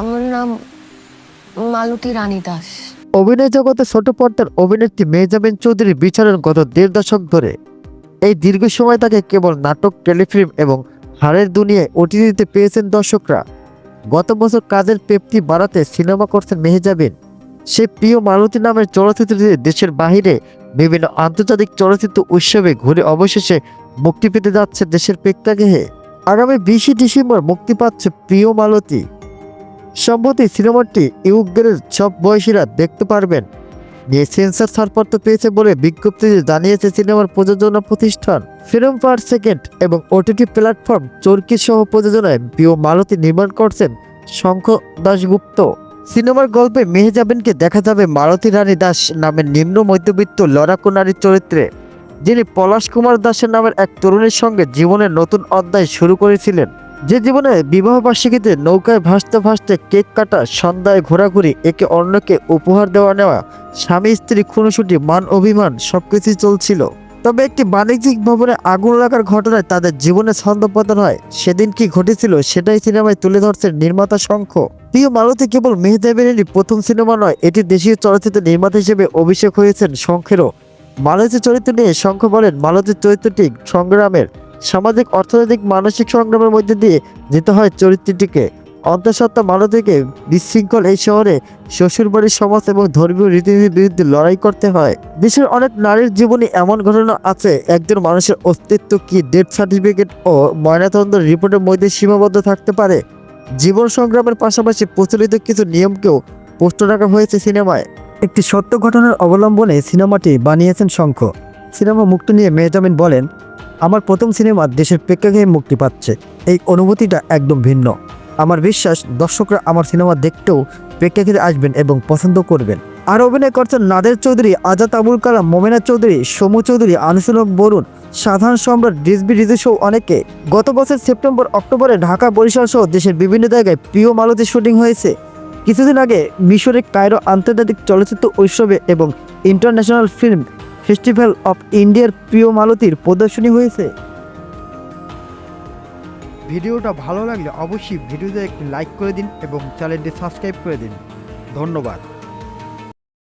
আমার নাম মালতী রানী দাস। অভিনয় জগতে ছোট পর্দার অভিনেত্রী মেহজাবিন চৌধুরী বিচারেন গত দেড় দশক ধরে এই দীর্ঘ সময় তাকে কেবল নাটক, টেলিফিল্ম এবং হারের দুনিয়ায় ওটিটিতে পেয়েছেন দর্শকরা। গত বছর কাজের পেপটি বাড়াতে সিনেমা করছেন মেহজাবিন। সে প্রিয় মালতী নামের চলচ্চিত্রটি দেশের বাহিরে বিভিন্ন আন্তর্জাতিক চলচ্চিত্র উৎসবে ঘুরে অবশেষে মুক্তি পেতে যাচ্ছে দেশের প্রেক্ষাগৃহে। আগামী বিশে ডিসেম্বর মুক্তি পাচ্ছে প্রিয় মালতী। সম্প্রতি সিনেমাটি ইউগ্রের সব বয়সীরা দেখতে পারবেন। নিয়ে সেন্সার ছাড়পত্র পেয়েছে বলে বিজ্ঞপ্তিতে জানিয়েছে সিনেমার প্রযোজনা প্রতিষ্ঠান। ফিল্ম পার সেকেন্ড এবং ওটিটি প্ল্যাটফর্ম চরকি সহ প্রযোজনায় প্রিয় মালতী নির্মাণ করছেন শঙ্খ দাশগুপ্ত। সিনেমার গল্পে মেহজাবিনকে দেখা যাবে মালতী রানী দাস নামের নিম্ন মধ্যবিত্ত লড়াকু নারীর চরিত্রে, যিনি পলাশ কুমার দাসের নামের এক তরুণীর সঙ্গে জীবনের নতুন অধ্যায় শুরু করেছিলেন। যে জীবনে বিবাহ বার্ষিকীতে নৌকায় ভাসতে ভাসতে কেক কাটা, সন্ধ্যায় ঘোরাঘুরি, একে অন্যকে উপহার দেওয়া নেওয়া, স্বামী, স্ত্রী, খুনসুটি, মান অভিমান সবকিছুই চলছিল। তবে একটি বাণিজ্যিক ভবনে আগুন লাগার ঘটনায় তাদের জীবনে ছন্দপতন হয়। সেদিন কি ঘটেছিল সেটাই সিনেমায় তুলে ধরছেন নির্মাতা শঙ্খ। প্রিয় মালতী কেবল মেহদাবিনেরই প্রথম সিনেমা নয়, এটি দেশীয় চলচ্চিত্র নির্মাতা হিসেবে অভিষেক হয়েছেন শঙ্খেরও। মালতী চরিত্র নিয়ে শঙ্খ বলেন, মালতীর চরিত্রটি সংগ্রামের সামাজিক, অর্থনৈতিক, মানসিক সংগ্রামের মধ্যে দিয়ে যেতে হয় চরিত্রটিকে। অন্তঃসত্ত্বা মালতীকে বিশৃঙ্খল এই শহরে শ্বশুরবাড়ির সমাজ এবং ধর্মীয় রীতিনীতির বিরুদ্ধে লড়াই করতে হয়। দেশের অনেক নারীর জীবনে এমন ঘটনা আছে, একজন মানুষের অস্তিত্ব কি ডেথ সার্টিফিকেট ও ময়নাতদন্ত রিপোর্টের মধ্যে সীমাবদ্ধ থাকতে পারে? জীবন সংগ্রামের পাশাপাশি প্রচলিত কিছু নিয়মকেও পোস্ট রাখা হয়েছে সিনেমায়। একটি সত্য ঘটনার অবলম্বনে সিনেমাটি বানিয়েছেন শঙ্খ। সিনেমা মুক্তি নিয়ে মেহজামিন বলেন আমার প্রথম সিনেমা দেশের প্রেক্ষাগৃহে মুক্তি পাচ্ছে। এই অনুভূতিটা একদম ভিন্ন। আমার বিশ্বাস, দর্শকরা আমার সিনেমা দেখতেও প্রেক্ষাগৃহে আসবেন এবং পছন্দ করবেন। আর অভিনয় করছেন নাদের চৌধুরী, আজাদ আবুল কালাম, মোমেনা চৌধুরী, সমু চৌধুরী, আনিসুলক বরুণ, সাধারণ সম্রাট ডিসবি রিজু সহ অনেকে। গত বছর সেপ্টেম্বর, অক্টোবরে ঢাকা বরিশাল সহ দেশের বিভিন্ন জায়গায় প্রিয় মালতী শুটিং হয়েছে। কিছুদিন আগে মিশরের কায়রো আন্তর্জাতিক চলচ্চিত্র উৎসবে এবং ইন্টারন্যাশনাল ফিল্ম ফেস্টিভ্যাল অফ ইন্ডিয়ার প্রিয় মালতীর প্রদর্শনী হয়েছে। ভিডিওটা ভালো লাগলে অবশ্যই ভিডিওতে একটি লাইক করে দিন এবং চ্যানেলটি সাবস্ক্রাইব করে দিন। ধন্যবাদ।